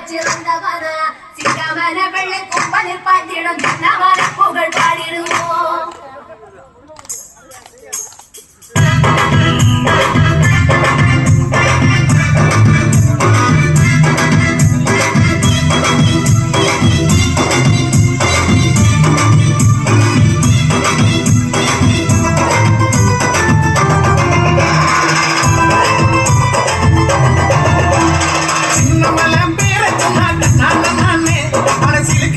சிறந்தவனா. சிங்கமன வெள்ளை கொம்பனில் பார்த்திடும் தன்னவன புகழ் பாடிடுவோம்.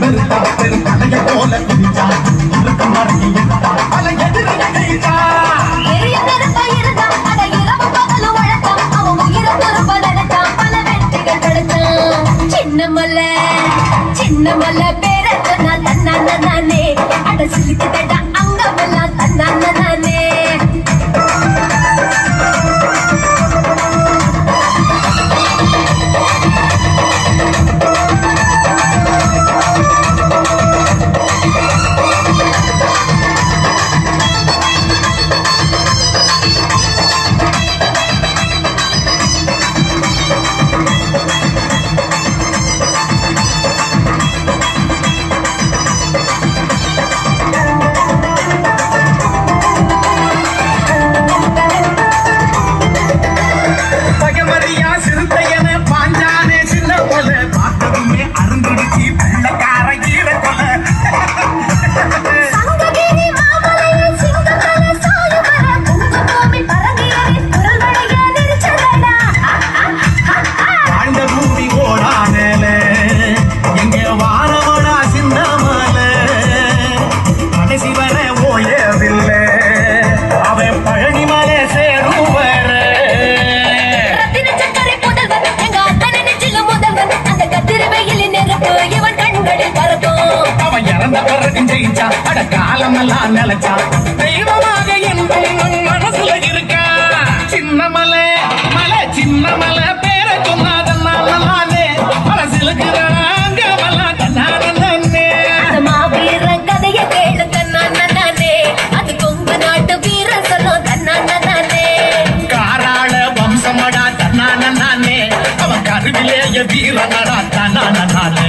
அமெரிக்கா பெண் பேர நானே அட சிலுக்கு தடா இவன் கண்களில் பறக்கும் அவன் இறந்த பிறகு ஜெயிச்சா அட காலம் எல்லாம் நிலைச்சா. தெய்வமாக என் மனசுல இருக்க? அருவிலேய வீரனடா தனான நானே